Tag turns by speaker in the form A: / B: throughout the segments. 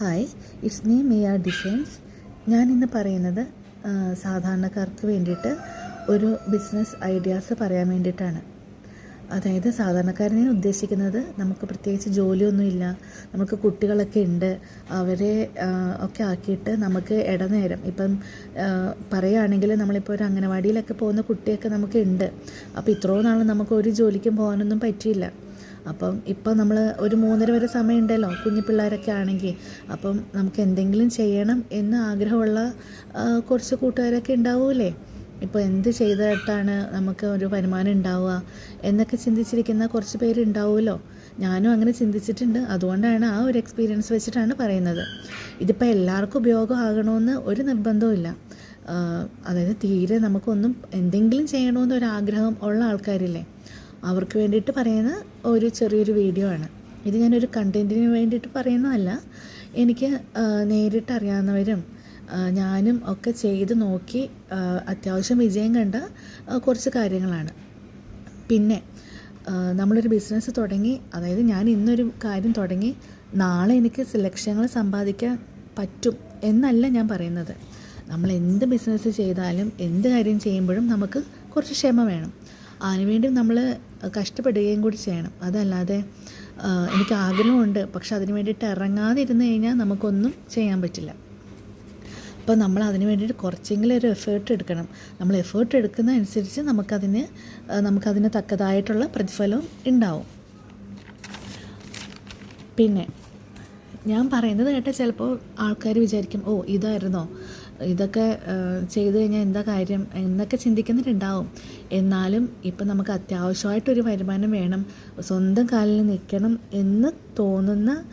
A: Hi it's me M R designs ഞാൻ ഇന്ന് പറയുന്നത് സാധാരണക്കാർക്ക് വേണ്ടിയിട്ട് ഒരു ബിസിനസ് ഐഡിയാസ് പറയാൻ വേണ്ടിയിട്ടാണ്. അതായത് സാധാരണക്കാരനെ ഉദ്ദേശിക്കുന്നത് നമുക്ക് പ്രത്യേകിച്ച് ജോലിയൊന്നുമില്ല നമുക്ക് കുട്ടികളൊക്കെ ഉണ്ട് അവരെ ഒക്കെ ആക്കിയിട്ട് നമുക്ക് ഇടനേരം ഇപ്പം പറയുകയാണെങ്കിൽ നമ്മളിപ്പോൾ ഒരു അംഗനവാടിയിലൊക്കെ പോകുന്ന കുട്ടിയൊക്കെ നമുക്ക് ഉണ്ട്. അപ്പോൾ ഇത്രയും നാൾ നമുക്ക് ഒരു ജോലിക്കും പോകാനൊന്നും പറ്റിയില്ല. അപ്പം ഇപ്പം നമ്മൾ ഒരു മൂന്നര വരെ സമയം ഉണ്ടല്ലോ കുഞ്ഞു പിള്ളേരൊക്കെ ആണെങ്കിൽ അപ്പം നമുക്ക് എന്തെങ്കിലും ചെയ്യണം എന്ന് ആഗ്രഹമുള്ള കുറച്ച് കൂട്ടുകാരൊക്കെ ഉണ്ടാവൂലേ ഇപ്പോൾ എന്ത് ചെയ്തിട്ടാണ് നമുക്ക് ഒരു വരുമാനം ഉണ്ടാവുക എന്നൊക്കെ ചിന്തിച്ചിരിക്കുന്ന കുറച്ച് പേര് ഉണ്ടാവുമല്ലോ. ഞാനും അങ്ങനെ ചിന്തിച്ചിട്ടുണ്ട്. അതുകൊണ്ടാണ് ആ ഒരു എക്സ്പീരിയൻസ് വെച്ചിട്ടാണ് പറയുന്നത്. ഇതിപ്പോൾ എല്ലാവർക്കും ഉപയോഗമാകണമെന്ന് ഒരു നിർബന്ധവും അതായത് തീരെ നമുക്കൊന്നും എന്തെങ്കിലും ചെയ്യണമെന്നൊരു ആഗ്രഹം ഉള്ള ആൾക്കാരില്ലേ? അവർക്ക് വേണ്ടിയിട്ട് പറയുന്ന ഒരു ചെറിയൊരു വീഡിയോ ആണ്. ഇത് ഞാനൊരു കണ്ടന്റിന് വേണ്ടിയിട്ട് പറയുന്നതല്ല. എനിക്ക് നേരിട്ട് അറിയാവുന്നവരും ഞാനും ഒക്കെ ചെയ്ത് നോക്കി അത്യാവശ്യം വിജയം കണ്ട കുറച്ച് കാര്യങ്ങളാണ്. പിന്നെ നമ്മളൊരു ബിസിനസ് തുടങ്ങി അതായത് ഞാൻ ഇന്നൊരു കാര്യം തുടങ്ങി നാളെ എനിക്ക് ലക്ഷ്യങ്ങൾ സമ്പാദിക്കാൻ പറ്റും എന്നല്ല ഞാൻ പറയുന്നത്. നമ്മൾ എന്ത് ബിസിനസ് ചെയ്താലും എന്ത് കാര്യം ചെയ്യുമ്പോഴും നമുക്ക് കുറച്ച് ക്ഷമ വേണം. അതിനുവേണ്ടി നമ്മൾ കഷ്ടപ്പെടുകയും കൂടി ചെയ്യണം. അതല്ലാതെ എനിക്ക് ആഗ്രഹമുണ്ട്. പക്ഷെ അതിന് വേണ്ടിയിട്ട് ഇറങ്ങാതെ ഇരുന്ന് കഴിഞ്ഞാൽ നമുക്കൊന്നും ചെയ്യാൻ പറ്റില്ല. അപ്പോൾ നമ്മൾ അതിന് വേണ്ടിയിട്ട് കുറച്ചെങ്കിലും ഒരു എഫേർട്ട് എടുക്കണം. നമ്മൾ എഫേർട്ട് എടുക്കുന്ന അനുസരിച്ച് നമുക്കതിന് നമുക്കതിന് തക്കതായിട്ടുള്ള പ്രതിഫലവും ഉണ്ടാവും. പിന്നെ ഞാൻ പറയുന്നത് കേട്ടാൽ ചിലപ്പോൾ ആൾക്കാർ വിചാരിക്കും ഓ ഇതായിരുന്നോ? ഇതൊക്കെ ചെയ്തു കഴിഞ്ഞാൽ എന്താ കാര്യം? എന്നൊക്കെ ചിന്തിക്കുന്നവരുണ്ടാവും എന്നാലും ഇപ്പം നമുക്ക് അത്യാവശ്യമായിട്ടൊരു വരുമാനം വേണം സ്വന്തം കാലിൽ നിൽക്കണം എന്ന് തോന്നുന്ന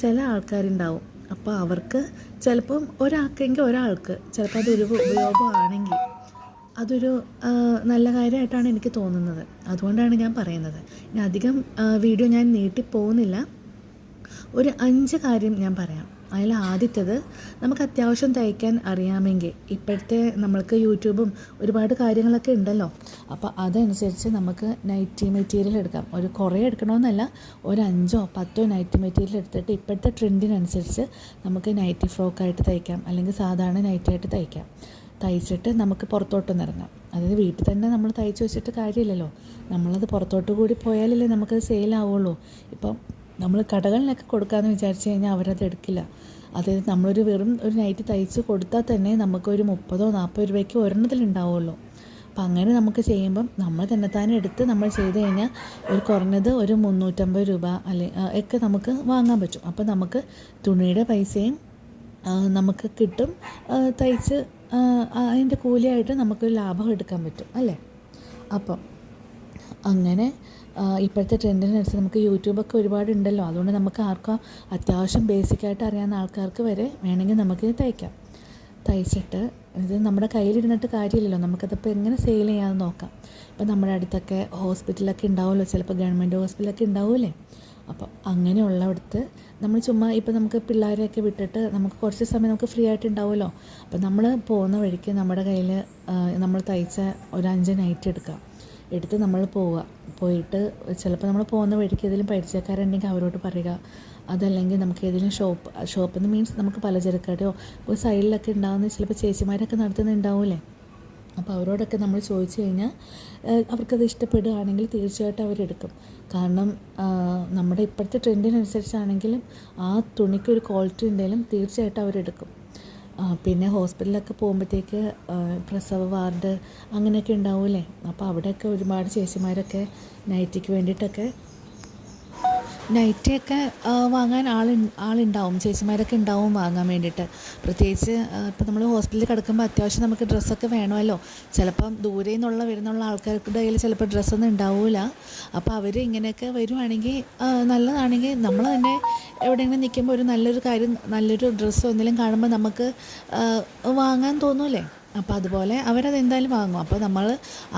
A: ചില ആൾക്കാരുണ്ടാവും. അപ്പോൾ അവർക്ക് ചിലപ്പം ഒരാൾക്കെങ്കിൽ ഒരാൾക്ക് ചിലപ്പോൾ അതൊരു ഉപയോഗമാണെങ്കിൽ അതൊരു നല്ല കാര്യമായിട്ടാണ് എനിക്ക് തോന്നുന്നത്. അതുകൊണ്ടാണ് ഞാൻ പറയുന്നത്. ഞാൻ അധികം വീഡിയോ ഞാൻ നീട്ടി പോകുന്നില്ല. ഒരു അഞ്ച് കാര്യം ഞാൻ പറയാം. അതിൽ ആദ്യത്തേത് നമുക്ക് അത്യാവശ്യം തയ്ക്കാൻ അറിയാമെങ്കിൽ ഇപ്പോഴത്തെ നമ്മൾക്ക് യൂട്യൂബും ഒരുപാട് കാര്യങ്ങളൊക്കെ ഉണ്ടല്ലോ. അപ്പോൾ അതനുസരിച്ച് നമുക്ക് നൈറ്റി മെറ്റീരിയൽ എടുക്കാം. ഒരു കുറേ എടുക്കണമെന്നല്ല ഒരു അഞ്ചോ പത്തോ നൈറ്റി മെറ്റീരിയൽ എടുത്തിട്ട് ഇപ്പോഴത്തെ ട്രെൻഡിനനുസരിച്ച് നമുക്ക് നൈറ്റി ഫ്രോക്കായിട്ട് തയ്ക്കാം അല്ലെങ്കിൽ സാധാരണ നൈറ്റിയായിട്ട് തയ്ക്കാം. തയ്ച്ചിട്ട് നമുക്ക് പുറത്തോട്ടൊന്ന് ഇറങ്ങാം. അതായത് വീട്ടിൽ തന്നെ നമ്മൾ തയ്ച്ച് വെച്ചിട്ട് കാര്യമില്ലല്ലോ. നമ്മളത് പുറത്തോട്ട് കൂടി പോയാലല്ലേ നമുക്കത് സെയിലാവുള്ളൂ ഇപ്പം നമ്മൾ കടകളിലൊക്കെ കൊടുക്കാമെന്ന് വിചാരിച്ചു കഴിഞ്ഞാൽ അവരത് എടുക്കില്ല. അതായത് നമ്മളൊരു വെറും ഒരു നൈറ്റ് തയ്ച്ച് കൊടുത്താൽ തന്നെ നമുക്കൊരു മുപ്പതോ നാൽപ്പത് രൂപയ്ക്ക് ഒരെണ്ണത്തിൽ ഉണ്ടാവുള്ളൂ. അപ്പം അങ്ങനെ നമുക്ക് ചെയ്യുമ്പം നമ്മൾ തന്നെ തന്നെ എടുത്ത് നമ്മൾ ചെയ്ത് കഴിഞ്ഞാൽ ഒരു കുറഞ്ഞത് ഒരു മുന്നൂറ്റമ്പത് രൂപ അല്ലെ ഒക്കെ നമുക്ക് വാങ്ങാൻ പറ്റും. അപ്പം നമുക്ക് തുണിയുടെ പൈസയും നമുക്ക് കിട്ടും തയ്ച്ച് അതിന്റെ കൂലിയായിട്ട് നമുക്കൊരു ലാഭം എടുക്കാൻ പറ്റും അല്ലേ? അപ്പം അങ്ങനെ ഇപ്പോഴത്തെ ട്രെൻഡിനനുസരിച്ച് നമുക്ക് യൂട്യൂബൊക്കെ ഒരുപാടുണ്ടല്ലോ. അതുകൊണ്ട് നമുക്ക് ആർക്കും അത്യാവശ്യം ബേസിക്കായിട്ട് അറിയാവുന്ന ആൾക്കാർക്ക് വരെ വേണമെങ്കിൽ നമുക്ക് തയ്ക്കാം. തയ്ച്ചിട്ട് ഇത് നമ്മുടെ കയ്യിലിരുന്നിട്ട് കാര്യമില്ലല്ലോ. നമുക്കതിപ്പോൾ എങ്ങനെ സെയിൽ ചെയ്യാമെന്ന് നോക്കാം. ഇപ്പം നമ്മുടെ അടുത്തൊക്കെ ഹോസ്പിറ്റലൊക്കെ ഉണ്ടാവുമല്ലോ. ചിലപ്പോൾ ഗവൺമെന്റ് ഹോസ്പിറ്റലൊക്കെ ഉണ്ടാവില്ലേ അപ്പം അങ്ങനെയുള്ളടത്ത് നമ്മൾ ചുമ്മാ ഇപ്പം നമുക്ക് പിള്ളേരെയൊക്കെ വിട്ടിട്ട് നമുക്ക് കുറച്ച് സമയം നമുക്ക് ഫ്രീ ആയിട്ട് ഉണ്ടാവുമല്ലോ. അപ്പം നമ്മൾ പോകുന്ന വഴിക്ക് നമ്മുടെ കയ്യിൽ നമ്മൾ തയ്ച്ച ഒരു അഞ്ച് നൈറ്റ് എടുക്കാം. എടുത്ത് നമ്മൾ പോവുക. പോയിട്ട് ചിലപ്പോൾ നമ്മൾ പോകുന്ന വഴിക്ക് ഏതെങ്കിലും പരിചയക്കാരുണ്ടെങ്കിൽ അവരോട് പറയുക. അതല്ലെങ്കിൽ നമുക്ക് ഏതെങ്കിലും ഷോപ്പ് ഷോപ്പ് എന്ന് മീൻസ് നമുക്ക് പലചരക്കടയോ ഒരു സൈഡിലൊക്കെ ഉണ്ടാകുന്ന ചിലപ്പോൾ ചേച്ചിമാരൊക്കെ നടത്തുന്നുണ്ടാവില്ലേ? അപ്പോൾ അവരോടൊക്കെ നമ്മൾ ചോദിച്ചു കഴിഞ്ഞാൽ അവർക്കത് ഇഷ്ടപ്പെടുകയാണെങ്കിൽ തീർച്ചയായിട്ടും അവരെടുക്കും കാരണം നമ്മുടെ ഇപ്പോഴത്തെ ട്രെൻഡിനനുസരിച്ചാണെങ്കിലും ആ തുണിക്ക് ഒരു ക്വാളിറ്റി ഉണ്ടെങ്കിലും തീർച്ചയായിട്ടും അവരെടുക്കും പിന്നെ ഹോസ്പിറ്റലിലൊക്കെ പോകുമ്പോഴത്തേക്ക് പ്രസവ വാർഡ് അങ്ങനെയൊക്കെ ഉണ്ടാവുമല്ലേ അപ്പോൾ അവിടെയൊക്കെ ഒരുപാട് ചേച്ചിമാരൊക്കെ നൈറ്റിക്ക് വേണ്ടിയിട്ടൊക്കെ നൈറ്റിയൊക്കെ വാങ്ങാൻ ആൾ ആളുണ്ടാവും. ചേച്ചിമാരൊക്കെ ഉണ്ടാവും വാങ്ങാൻ വേണ്ടിയിട്ട്. പ്രത്യേകിച്ച് ഇപ്പം നമ്മൾ ഹോസ്പിറ്റലിൽ കിടക്കുമ്പോൾ അത്യാവശ്യം നമുക്ക് ഡ്രസ്സൊക്കെ വേണമല്ലോ. ചിലപ്പം ദൂരെ നിന്നുള്ള വരുന്നുള്ള ആൾക്കാരുടെ കയ്യിൽ ചിലപ്പോൾ ഡ്രസ്സൊന്നും ഉണ്ടാവില്ല അപ്പോൾ അവർ ഇങ്ങനെയൊക്കെ വരുവാണെങ്കിൽ നല്ലതാണെങ്കിൽ നമ്മൾ തന്നെ എവിടെയെങ്കിലും നിൽക്കുമ്പോൾ ഒരു നല്ലൊരു കാര്യം നല്ലൊരു ഡ്രസ്സോ എന്തെങ്കിലും കാണുമ്പോൾ നമുക്ക് വാങ്ങാൻ തോന്നൂലേ അപ്പോൾ അതുപോലെ അവരത് എന്തായാലും വാങ്ങും. അപ്പോൾ നമ്മൾ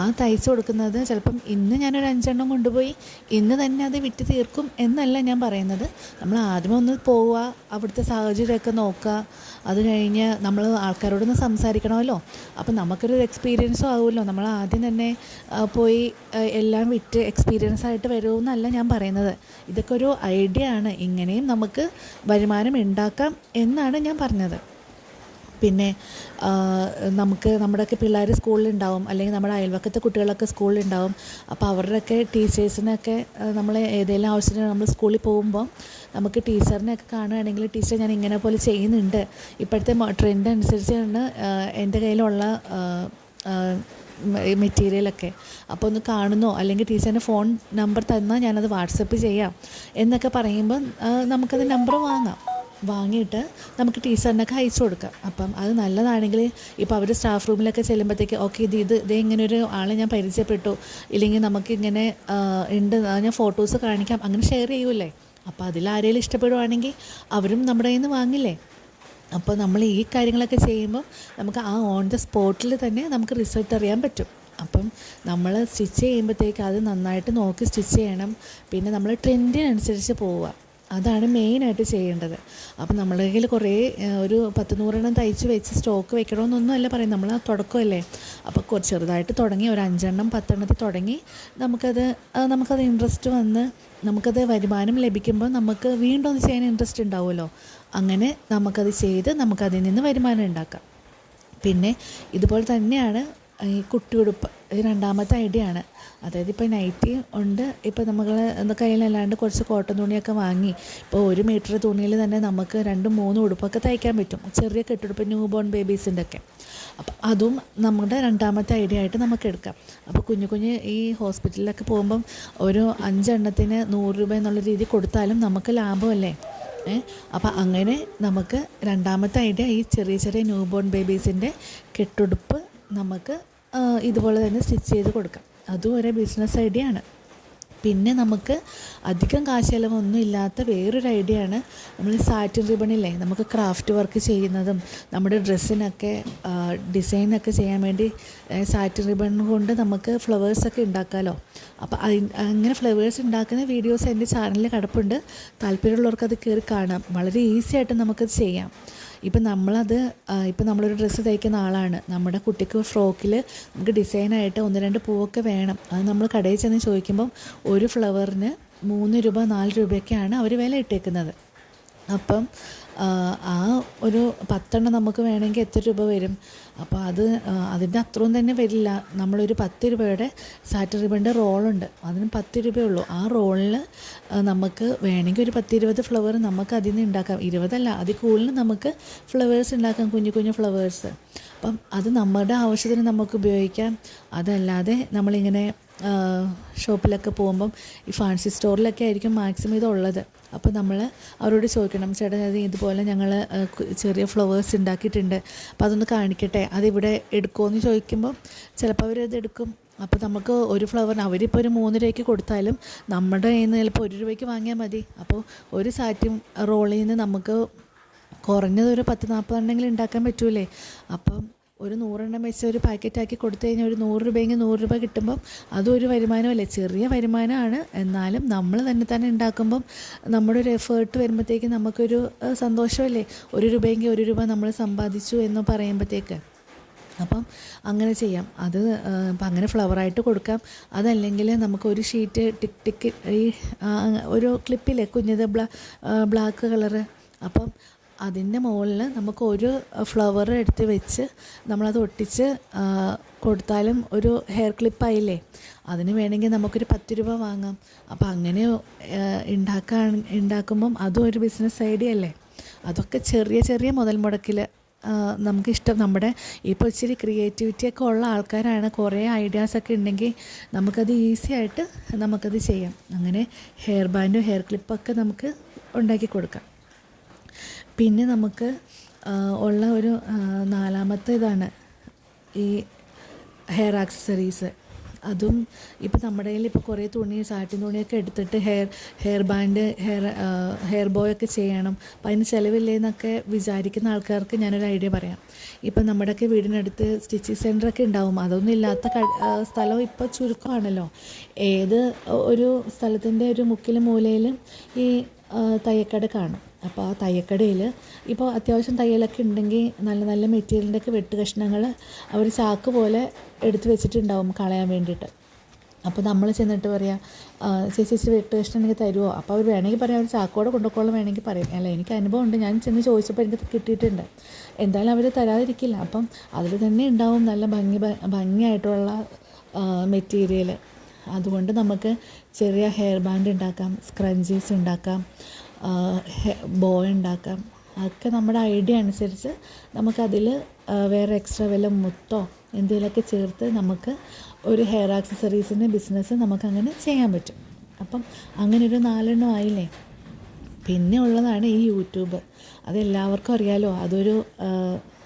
A: ആ തയ്ച്ച് കൊടുക്കുന്നത് ചിലപ്പം ഇന്ന് ഞാനൊരു അഞ്ചെണ്ണം കൊണ്ടുപോയി ഇന്ന് തന്നെ അത് വിറ്റ് തീർക്കും എന്നല്ല ഞാൻ പറയുന്നത്. നമ്മൾ ആദ്യമേ ഒന്ന് പോവുക അവിടുത്തെ സാഹചര്യമൊക്കെ നോക്കുക. അത് കഴിഞ്ഞ് നമ്മൾ ആൾക്കാരോടൊന്ന് സംസാരിക്കണമല്ലോ. അപ്പോൾ നമുക്കൊരു എക്സ്പീരിയൻസും ആവുമല്ലോ. നമ്മൾ ആദ്യം തന്നെ പോയി എല്ലാം വിറ്റ് എക്സ്പീരിയൻസ് ആയിട്ട് വരുമെന്നല്ല ഞാൻ പറയുന്നത്. ഇതൊക്കെ ഒരു ഐഡിയ ആണ്. ഇങ്ങനെയും നമുക്ക് വരുമാനം ഉണ്ടാക്കാം എന്നാണ് ഞാൻ പറഞ്ഞത്. പിന്നെ നമുക്ക് നമ്മുടെയൊക്കെ പിള്ളേർ സ്കൂളിലുണ്ടാവും. അല്ലെങ്കിൽ നമ്മുടെ അയൽവക്കത്തെ കുട്ടികളൊക്കെ സ്കൂളിലുണ്ടാവും. അപ്പോൾ അവരുടെയൊക്കെ ടീച്ചേഴ്സിനൊക്കെ നമ്മൾ ഏതെങ്കിലും ആവശ്യത്തിന് നമ്മൾ സ്കൂളിൽ പോകുമ്പോൾ നമുക്ക് ടീച്ചറിനെയൊക്കെ കാണുകയാണെങ്കിൽ ടീച്ചർ ഞാൻ ഇങ്ങനെ പോലെ ചെയ്യുന്നുണ്ട്. ഇപ്പോഴത്തെ ട്രെൻഡ് അനുസരിച്ചാണ് എന്റെ കയ്യിലുള്ള മെറ്റീരിയലൊക്കെ. അപ്പോൾ ഒന്ന് കാണുന്നോ? അല്ലെങ്കിൽ ടീച്ചറിന്റെ ഫോൺ നമ്പർ തന്നാൽ ഞാനത് വാട്സപ്പ് ചെയ്യാം. എന്നൊക്കെ പറയുമ്പോൾ നമുക്കത് നമ്പർ വാങ്ങാം. വാങ്ങിയിട്ട് നമുക്ക് ടീച്ചറിനൊക്കെ അയച്ചു കൊടുക്കാം. അപ്പം അത് നല്ലതാണെങ്കിൽ ഇപ്പോൾ അവർ സ്റ്റാഫ് റൂമിലൊക്കെ ചെല്ലുമ്പോഴത്തേക്ക് ഓക്കെ ഇത് ഇത് ഇതേ ഇങ്ങനെ ഒരു ആളെ ഞാൻ പരിചയപ്പെട്ടു. ഇല്ലെങ്കിൽ നമുക്കിങ്ങനെ ഉണ്ട്. ഞാൻ ഫോട്ടോസ് കാണിക്കാം. അങ്ങനെ ഷെയർ ചെയ്യൂലേ അപ്പോൾ അതിൽ ആരെങ്കിലും ഇഷ്ടപ്പെടുവാണെങ്കിൽ അവരും നമ്മുടെ കയ്യിൽ നിന്ന് വാങ്ങില്ലേ? അപ്പോൾ നമ്മൾ ഈ കാര്യങ്ങളൊക്കെ ചെയ്യുമ്പോൾ നമുക്ക് ആ ഓൺ ദ സ്പോട്ടിൽ തന്നെ നമുക്ക് റിസൾട്ട് അറിയാൻ പറ്റും. അപ്പം നമ്മൾ സ്റ്റിച്ച് ചെയ്യുമ്പോഴത്തേക്ക് അത് നന്നായിട്ട് നോക്കി സ്റ്റിച്ച് ചെയ്യണം. പിന്നെ നമ്മൾ ട്രെൻഡിനനുസരിച്ച് പോവുക. അതാണ് മെയിനായിട്ട് ചെയ്യേണ്ടത്. അപ്പം നമ്മുടെ കയ്യിൽ കുറേ ഒരു പത്ത് നൂറെണ്ണം തയ്ച്ച് വെച്ച് സ്റ്റോക്ക് വെക്കണമെന്നൊന്നും അല്ല പറയും നമ്മൾ ആ തുടക്കമല്ലേ അപ്പോൾ ചെറുതായിട്ട് തുടങ്ങി ഒരു അഞ്ചെണ്ണം പത്തെണ്ണത്തിൽ തുടങ്ങി നമുക്കത് നമുക്കത് ഇൻട്രസ്റ്റ് വന്ന് നമുക്കത് വരുമാനം ലഭിക്കുമ്പോൾ നമുക്ക് വീണ്ടും ഒന്ന് ചെയ്യാൻ ഇൻട്രസ്റ്റ് ഉണ്ടാവുമല്ലോ. അങ്ങനെ നമുക്കത് ചെയ്ത് നമുക്കതിൽ നിന്ന് വരുമാനം ഉണ്ടാക്കാം. പിന്നെ ഇതുപോലെ തന്നെയാണ് ഈ കുട്ടിയുടുപ്പ്. ഇത് രണ്ടാമത്തെ ഐഡിയ ആണ്. അതായത് ഇപ്പോൾ നൈറ്റി ഉണ്ട്. ഇപ്പോൾ നമ്മൾ കയ്യിലല്ലാണ്ട് കുറച്ച് കോട്ടൺ തുണിയൊക്കെ വാങ്ങി ഇപ്പോൾ ഒരു മീറ്റർ തുണിയിൽ തന്നെ നമുക്ക് രണ്ടും മൂന്നും ഉടുപ്പൊക്കെ തയ്ക്കാൻ പറ്റും. ചെറിയ കെട്ടുടുപ്പ് ന്യൂ ബോൺ ബേബീസിന്റെ ഒക്കെ. അപ്പം അതും നമ്മുടെ രണ്ടാമത്തെ ഐഡിയ ആയിട്ട് നമുക്ക് എടുക്കാം. അപ്പോൾ കുഞ്ഞു കുഞ്ഞ് ഈ ഹോസ്പിറ്റലിലൊക്കെ പോകുമ്പം ഒരു അഞ്ചെണ്ണത്തിന് നൂറ് രൂപ എന്നുള്ള രീതി കൊടുത്താലും നമുക്ക് ലാഭമല്ലേ? അപ്പോൾ അപ്പം അങ്ങനെ നമുക്ക് രണ്ടാമത്തെ ഐഡിയ ഈ ചെറിയ ചെറിയ ന്യൂ ബോൺ ബേബീസിന്റെ കെട്ടുടുപ്പ് നമുക്ക് ഇതുപോലെ തന്നെ സ്റ്റിച്ച് ചെയ്ത് കൊടുക്കാം. അതും ഒരു ബിസിനസ് ഐഡിയ ആണ്. പിന്നെ നമുക്ക് അധികം കാശ് ചിലവൊന്നും ഇല്ലാത്ത വേറൊരു ഐഡിയ ആണ് നമ്മൾ സാറ്റിൻ റിബണില്ലേ നമുക്ക് ക്രാഫ്റ്റ് വർക്ക് ചെയ്യുന്നതും നമ്മുടെ ഡ്രസ്സിനൊക്കെ ഡിസൈനൊക്കെ ചെയ്യാൻ വേണ്ടി സാറ്റിൻ റിബൺ കൊണ്ട് നമുക്ക് ഫ്ലവേഴ്സൊക്കെ ഉണ്ടാക്കാമല്ലോ അപ്പോൾ അങ്ങനെ ഫ്ലവേഴ്സ് ഉണ്ടാക്കുന്ന വീഡിയോസ് എന്റെ ചാനലിൽ കിടപ്പുണ്ട്. താല്പര്യമുള്ളവർക്ക് അത് കയറി കാണാം. വളരെ ഈസി ആയിട്ട് നമുക്കത് ചെയ്യാം. ഇപ്പം നമ്മളത് ഇപ്പം നമ്മളൊരു ഡ്രസ്സ് തയ്ക്കുന്ന ആളാണ്. നമ്മുടെ കുട്ടിക്ക് ഫ്രോക്കിൽ നമുക്ക് ഡിസൈനായിട്ട് ഒന്ന് രണ്ട് പൂവൊക്കെ വേണം. അത് നമ്മൾ കടയിൽ ചെന്ന് ചോദിക്കുമ്പം ഒരു ഫ്ലവറിന് മൂന്ന് രൂപ നാല് രൂപയൊക്കെയാണ് അവർ വില ഇട്ടേക്കുന്നത്. അപ്പം ആ, ഒരു പത്തെണ്ണം നമുക്ക് വേണമെങ്കിൽ എത്ര രൂപ വരും? അപ്പോൾ അത് അതിന്റെ അത്രയും തന്നെ വരില്ല. നമ്മളൊരു പത്ത് രൂപയുടെ സാറ്റ് റിബണിന്റെ റോളുണ്ട്. അതിന് പത്ത് രൂപയേ ഉള്ളൂ. ആ റോളിൽ നമുക്ക് വേണമെങ്കിൽ ഒരു പത്ത് ഇരുപത് ഫ്ലവർ നമുക്ക് അതിൽ നിന്ന് ഉണ്ടാക്കാം. ഇരുപതല്ല അതിൽ കൂടുതൽ നമുക്ക് ഫ്ലവേഴ്സ് ഉണ്ടാക്കാം കുഞ്ഞു കുഞ്ഞു ഫ്ലവേഴ്സ്. അപ്പം അത് നമ്മുടെ ആവശ്യത്തിന് നമുക്ക് ഉപയോഗിക്കാം. അതല്ലാതെ നമ്മളിങ്ങനെ ഷോപ്പിലൊക്കെ പോകുമ്പം ഈ ഫാൻസി സ്റ്റോറിലൊക്കെ ആയിരിക്കും മാക്സിമം ഇതുള്ളത്. അപ്പോൾ നമ്മൾ അവരോട് ചോദിക്കണം ചേട്ടാ അത് ഇതുപോലെ ഞങ്ങൾ ചെറിയ ഫ്ലവേഴ്സ് ഉണ്ടാക്കിയിട്ടുണ്ട്. അപ്പോൾ അതൊന്ന് കാണിക്കട്ടെ? അതിവിടെ എടുക്കുമോ ചോദിക്കുമ്പോൾ ചിലപ്പോൾ അവരത് എടുക്കും. അപ്പോൾ നമുക്ക് ഒരു ഫ്ലവറിന് അവരിപ്പോൾ ഒരു മൂന്ന് രൂപയ്ക്ക് കൊടുത്താലും നമ്മുടെ കയ്യിൽ നിന്ന് ചിലപ്പോൾ ഒരു രൂപയ്ക്ക് വാങ്ങിയാൽ മതി. അപ്പോൾ ഒരു സാറ്റും റോളിൽ നിന്ന് നമുക്ക് കുറഞ്ഞത് ഒരു പത്ത് നാൽപ്പതെണ്ണെങ്കിലും ഉണ്ടാക്കാൻ പറ്റൂലേ? അപ്പം ഒരു നൂറെണ്ണം വെച്ച് ഒരു പാക്കറ്റാക്കി കൊടുത്തു കഴിഞ്ഞാൽ ഒരു നൂറ് രൂപയെങ്കിൽ നൂറ് രൂപ കിട്ടുമ്പം അതും ഒരു വരുമാനമല്ലേ? ചെറിയ വരുമാനമാണ്. എന്നാലും നമ്മൾ തന്നെ തന്നെ ഉണ്ടാക്കുമ്പം നമ്മുടെ ഒരു എഫേർട്ട് വരുമ്പോഴത്തേക്ക് നമുക്കൊരു സന്തോഷമല്ലേ? ഒരു രൂപയെങ്കിൽ ഒരു രൂപ നമ്മൾ സമ്പാദിച്ചു എന്ന് പറയുമ്പോഴത്തേക്ക് അപ്പം അങ്ങനെ ചെയ്യാം. അത് ഇപ്പം അങ്ങനെ ഫ്ലവറായിട്ട് കൊടുക്കാം. അതല്ലെങ്കിൽ നമുക്ക് ഒരു ഷീറ്റ് ടിക് ടിക്ക് ഈ ഒരു ക്ലിപ്പിലെ കുഞ്ഞത് ബ്ലാ ബ്ലാക്ക് കളറ് അപ്പം അതിന്റെ മുകളിൽ നമുക്ക് ഒരു ഫ്ലവർ എടുത്ത് വെച്ച് നമ്മളത് ഒട്ടിച്ച് കൊടുത്താലും ഒരു ഹെയർ ക്ലിപ്പായില്ലേ അതിന് വേണമെങ്കിൽ നമുക്കൊരു പത്ത് രൂപ വാങ്ങാം. അപ്പോൾ അങ്ങനെ ഉണ്ടാക്കാൻ ഉണ്ടാക്കുമ്പം അതും ഒരു ബിസിനസ് ഐഡിയ അല്ലേ? അതൊക്കെ ചെറിയ ചെറിയ മുതൽ മുടക്കിൽ നമുക്കിഷ്ടം നമ്മുടെ ഇപ്പോൾ ഇച്ചിരി ക്രിയേറ്റിവിറ്റി ഒക്കെ ഉള്ള ആൾക്കാരാണ്. കുറേ ഐഡിയാസൊക്കെ ഉണ്ടെങ്കിൽ നമുക്കത് ഈസി ആയിട്ട് നമുക്കത് ചെയ്യാം. അങ്ങനെ ഹെയർ ബാൻഡും ഹെയർ ക്ലിപ്പൊക്കെ നമുക്ക് ഉണ്ടാക്കി കൊടുക്കാം. പിന്നെ നമുക്ക് ഉള്ള ഒരു നാലാമത്തെ ഇതാണ് ഈ ഹെയർ ആക്സസറീസ് അതും ഇപ്പോൾ നമ്മുടെ കയ്യിൽ ഇപ്പോൾ കുറേ തുണി സാറ്റിൻ തുണിയൊക്കെ എടുത്തിട്ട് hair hair band hair hair bow ഒക്കെ ചെയ്യണം. അപ്പം അതിന് ചിലവില്ലേ എന്നൊക്കെ വിചാരിക്കുന്ന ആൾക്കാർക്ക് ഞാനൊരു ഐഡിയ പറയാം. ഇപ്പം നമ്മുടെയൊക്കെ വീടിനടുത്ത് സ്റ്റിച്ചിങ് സെന്ററൊക്കെ ഉണ്ടാവും. അതൊന്നും ഇല്ലാത്ത സ്ഥലം ഇപ്പോൾ ചുരുക്കമാണല്ലോ. ഏത് ഒരു സ്ഥലത്തിന്റെ ഒരു മുക്കിലും മൂലയിലും ഈ തയ്യക്കട കാണും. അപ്പോൾ ആ തയ്യക്കടയിൽ ഇപ്പോൾ അത്യാവശ്യം തയ്യലൊക്കെ ഉണ്ടെങ്കിൽ നല്ല നല്ല മെറ്റീരിയലിന്റെ ഒക്കെ വെട്ട് കഷ്ണങ്ങൾ അവർ ചാക്ക് പോലെ എടുത്ത് വെച്ചിട്ടുണ്ടാവും കളയാൻ വേണ്ടിയിട്ട്. അപ്പോൾ നമ്മൾ ചെന്നിട്ട് പറയാം "ആ, ചേച്ചി ചേച്ചി വെട്ട് കഷ്ണം എനിക്ക് തരുമോ അപ്പോൾ അവർ വേണമെങ്കിൽ പറയാം അവർ ചാക്കോടെ കൊണ്ടുപോകോളം വേണമെങ്കിൽ പറയും. അല്ല എനിക്ക് അനുഭവം ഉണ്ട്. ഞാൻ ചെന്ന് ചോദിച്ചപ്പോൾ എനിക്ക് കിട്ടിയിട്ടുണ്ട്. എന്തായാലും അവർ തരാതിരിക്കില്ല. അപ്പം അതിൽ തന്നെ ഉണ്ടാവും നല്ല ഭംഗി ഭംഗിയായിട്ടുള്ള മെറ്റീരിയൽ. അതുകൊണ്ട് നമുക്ക് ചെറിയ ഹെയർ ബാൻഡ് ഉണ്ടാക്കാം സ്ക്രഞ്ചീസ് ഉണ്ടാക്കാം ബോ ഉണ്ടാക്കാം. അതൊക്കെ നമ്മുടെ ഐഡിയ അനുസരിച്ച് നമുക്കതിൽ വേറെ എക്സ്ട്രാ വില മുത്തോ എന്തെങ്കിലുമൊക്കെ ചേർത്ത് നമുക്ക് ഒരു ഹെയർ ആക്സസറീസിന്റെ ബിസിനസ് നമുക്കങ്ങനെ ചെയ്യാൻ പറ്റും. അപ്പം അങ്ങനെ ഒരു നാലെണ്ണം ആയില്ലേ? പിന്നെ ഉള്ളതാണ് ഈ യൂട്യൂബ്. അതെല്ലാവർക്കും അറിയാലോ അതൊരു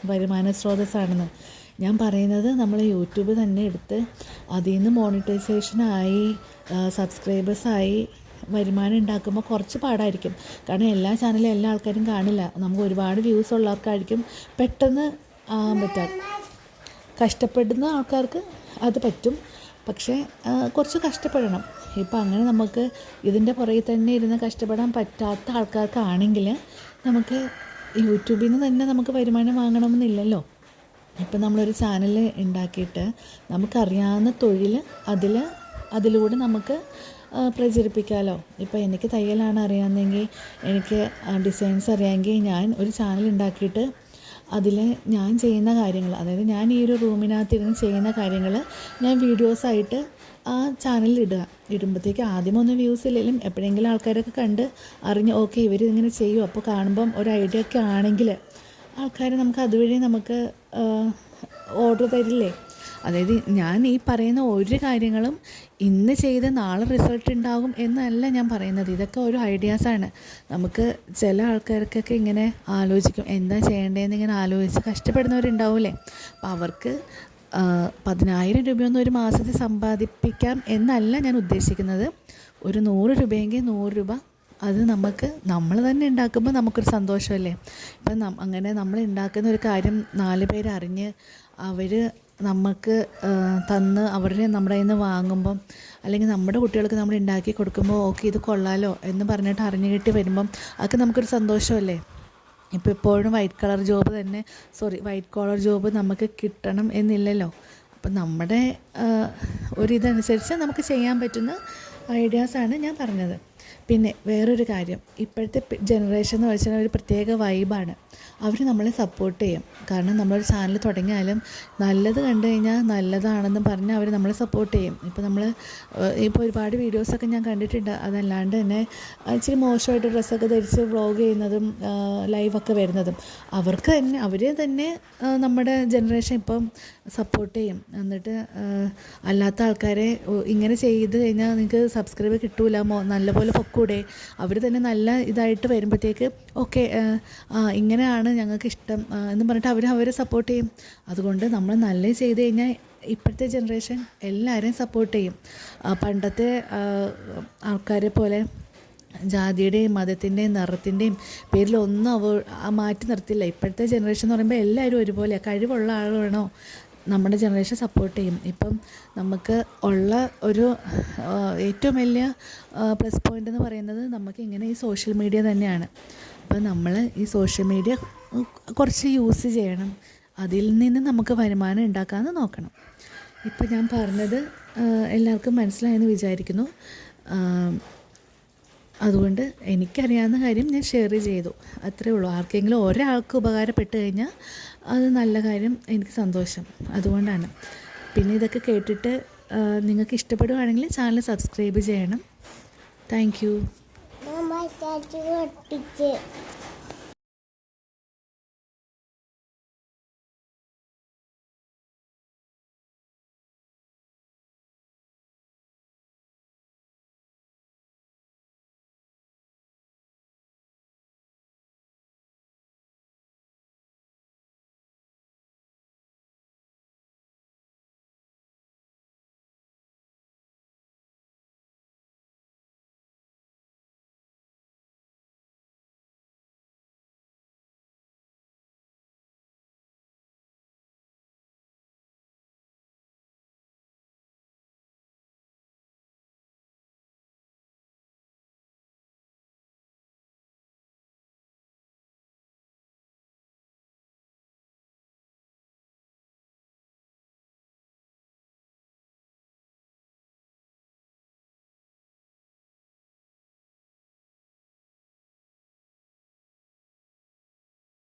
A: വരുമാന സ്രോതസ്സാണെന്ന്. ഞാൻ പറയുന്നത് നമ്മൾ യൂട്യൂബ് തന്നെ എടുത്ത് അതിൽ നിന്ന് മോണിറ്റൈസേഷനായി സബ്സ്ക്രൈബേഴ്സായി വരുമാനം ഉണ്ടാക്കുമ്പോൾ കുറച്ച് പാടായിരിക്കും. കാരണം എല്ലാ ചാനലും എല്ലാ ആൾക്കാരും കാണില്ല. നമുക്ക് ഒരുപാട് വ്യൂസ് ഉള്ളവർക്കായിരിക്കും പെട്ടെന്ന് ആകാൻ പറ്റാം കഷ്ടപ്പെടുന്ന ആൾക്കാർക്ക് അത് പറ്റും. പക്ഷേ കുറച്ച് കഷ്ടപ്പെടണം. ഇപ്പം അങ്ങനെ നമുക്ക് ഇതിന്റെ പുറകിൽ തന്നെ ഇരുന്ന് കഷ്ടപ്പെടാൻ പറ്റാത്ത ആൾക്കാർക്കാണെങ്കിൽ നമുക്ക് യൂട്യൂബിൽ നിന്ന് തന്നെ നമുക്ക് വരുമാനം വാങ്ങണമെന്നില്ലല്ലോ. ഇപ്പം നമ്മളൊരു ചാനൽ ഉണ്ടാക്കിയിട്ട് നമുക്കറിയാവുന്ന തൊഴിൽ അതിൽ അതിലൂടെ നമുക്ക് പ്രചരിപ്പിക്കാമല്ലോ ഇപ്പോൾ എനിക്ക് തയ്യലാണ് അറിയാമെന്നെങ്കിൽ എനിക്ക് ഡിസൈൻസ് അറിയാമെങ്കിൽ ഞാൻ ഒരു ചാനൽ ഉണ്ടാക്കിയിട്ട് അതിൽ ഞാൻ ചെയ്യുന്ന കാര്യങ്ങൾ അതായത് ഞാൻ ഈ ഒരു റൂമിനകത്തിരുന്ന് ചെയ്യുന്ന കാര്യങ്ങൾ ഞാൻ വീഡിയോസായിട്ട് ആ ചാനലിൽ ഇടുക ഇടുമ്പോഴത്തേക്ക് ആദ്യമൊന്നും വ്യൂസ് ഇല്ലെങ്കിലും എപ്പോഴെങ്കിലും ആൾക്കാരൊക്കെ കണ്ട് അറിഞ്ഞ് ഓക്കെ ഇങ്ങനെ ചെയ്യും. അപ്പോൾ കാണുമ്പം ഒരു ഐഡിയ ഒക്കെ ആണെങ്കിൽ ആൾക്കാർ നമുക്ക് അതുവഴി നമുക്ക് ഓർഡർ തരില്ലേ? അതായത് ഞാൻ ഈ പറയുന്ന ഒരു കാര്യങ്ങളും ഇന്ന് ചെയ്ത് നാളെ റിസൾട്ട് ഉണ്ടാകും എന്നല്ല ഞാൻ പറയുന്നത്. ഇതൊക്കെ ഒരു ഐഡിയാസാണ് നമുക്ക് ചില ആൾക്കാർക്കൊക്കെ ഇങ്ങനെ ആലോചിക്കും എന്താ ചെയ്യേണ്ടതെന്ന് ഇങ്ങനെ ആലോചിച്ച് കഷ്ടപ്പെടുന്നവരുണ്ടാവില്ലേ? അപ്പോൾ അവർക്ക് പതിനായിരം രൂപയൊന്നും ഒരു മാസത്തിൽ സമ്പാദിപ്പിക്കാം എന്നല്ല ഞാൻ ഉദ്ദേശിക്കുന്നത്. ഒരു നൂറ് രൂപയെങ്കിൽ നൂറ് രൂപ അത് നമുക്ക് നമ്മൾ തന്നെ ഉണ്ടാക്കുമ്പോൾ നമുക്കൊരു സന്തോഷമല്ലേ? ഇപ്പം അങ്ങനെ നമ്മൾ ഉണ്ടാക്കുന്ന ഒരു കാര്യം നാല് പേരറിഞ്ഞ് അവർ നമുക്ക് തന്ന് അവരുടെ നമ്മുടെ കയ്യിൽ നിന്ന് വാങ്ങുമ്പം അല്ലെങ്കിൽ നമ്മുടെ കുട്ടികൾക്ക് നമ്മൾ ഉണ്ടാക്കി കൊടുക്കുമ്പോൾ ഓക്കെ ഇത് കൊള്ളാലോ എന്ന് പറഞ്ഞിട്ട് അറിഞ്ഞു കിട്ടി വരുമ്പം അതൊക്കെ നമുക്കൊരു സന്തോഷമല്ലേ? ഇപ്പോൾ എപ്പോഴും വൈറ്റ് കളർ ജോബ് തന്നെ സോറി വൈറ്റ് കോളർ ജോബ് നമുക്ക് കിട്ടണം എന്നില്ലല്ലോ. അപ്പം നമ്മുടെ ഒരിതനുസരിച്ച് നമുക്ക് ചെയ്യാൻ പറ്റുന്ന ഐഡിയാസാണ് ഞാൻ പറഞ്ഞത്. പിന്നെ വേറൊരു കാര്യം. ഇപ്പോഴത്തെ ജനറേഷൻ എന്ന് വെച്ചാൽ ഒരു പ്രത്യേക വൈബാണ് അവർ നമ്മളെ സപ്പോർട്ട് ചെയ്യും. കാരണം നമ്മളൊരു ചാനൽ തുടങ്ങിയാലും നല്ലത് കണ്ടു കഴിഞ്ഞാൽ നല്ലതാണെന്ന് പറഞ്ഞ് അവർ നമ്മളെ സപ്പോർട്ട് ചെയ്യും. ഇപ്പോൾ നമ്മൾ ഇപ്പോൾ ഒരുപാട് വീഡിയോസൊക്കെ ഞാൻ കണ്ടിട്ടുണ്ട്. അതല്ലാണ്ട് തന്നെ ഇച്ചിരി മോശമായിട്ട് ഡ്രസ്സൊക്കെ ധരിച്ച് വ്ളോഗ് ചെയ്യുന്നതും ലൈവൊക്കെ വരുന്നതും അവർക്ക് തന്നെ അവരെ തന്നെ നമ്മുടെ ജനറേഷൻ ഇപ്പം സപ്പോർട്ട് ചെയ്യും. എന്നിട്ട് അല്ലാത്ത ആൾക്കാരെ ഇങ്ങനെ ചെയ്ത് കഴിഞ്ഞാൽ നിങ്ങൾക്ക് സബ്സ്ക്രൈബ് കിട്ടൂല. നല്ലപോലെ പൊക്കൂടെ അവർ തന്നെ നല്ല ഇതായിട്ട് വരുമ്പോഴത്തേക്ക് ഓക്കെ ഇങ്ങനെയാണ് ഞങ്ങൾക്ക് ഇഷ്ടം എന്ന് പറഞ്ഞിട്ട് അവർ അവരെ സപ്പോർട്ട് ചെയ്യും. അതുകൊണ്ട് നമ്മൾ നല്ല ചെയ്ത് കഴിഞ്ഞാൽ ഇപ്പോഴത്തെ ജനറേഷൻ എല്ലാവരെയും സപ്പോർട്ട് ചെയ്യും. പണ്ടത്തെ ആൾക്കാരെ പോലെ ജാതിയുടെയും മതത്തിന്റെയും നിറത്തിന്റെയും പേരിലൊന്നും അവ മാറ്റി നിർത്തില്ല. ഇപ്പോഴത്തെ ജനറേഷൻ എന്ന് പറയുമ്പോൾ എല്ലാവരും ഒരുപോലെയാണ് കഴിവുള്ള ആൾ വേണോ നമ്മുടെ ജനറേഷൻ സപ്പോർട്ട് ചെയ്യും. ഇപ്പം നമുക്ക് ഉള്ള ഒരു ഏറ്റവും വലിയ പ്ലസ് പോയിന്റ് എന്ന് പറയുന്നത് നമുക്ക് ഇങ്ങനെ ഈ സോഷ്യൽ മീഡിയ തന്നെയാണ്. അപ്പം നമ്മൾ ഈ സോഷ്യൽ മീഡിയ കുറച്ച് യൂസ് ചെയ്യണം. അതിൽ നിന്ന് നമുക്ക് വരുമാനം ഉണ്ടാക്കാമെന്ന് നോക്കണം. ഇപ്പം ഞാൻ പറഞ്ഞത് എല്ലാവർക്കും മനസ്സിലായെന്ന് വിചാരിക്കുന്നു. അതുകൊണ്ട് എനിക്കറിയാവുന്ന കാര്യം ഞാൻ ഷെയർ ചെയ്തു. അത്രേ ഉള്ളൂ. ആർക്കെങ്കിലും ഒരാൾക്ക് ഉപകാരപ്പെട്ട് കഴിഞ്ഞാൽ അത് നല്ല കാര്യം എനിക്ക് സന്തോഷം. അതുകൊണ്ടാണ്. പിന്നെ ഇതൊക്കെ കേട്ടിട്ട് നിങ്ങൾക്ക് ഇഷ്ടപ്പെടുകയാണെങ്കിൽ ചാനൽ സബ്സ്ക്രൈബ് ചെയ്യണം. Thank you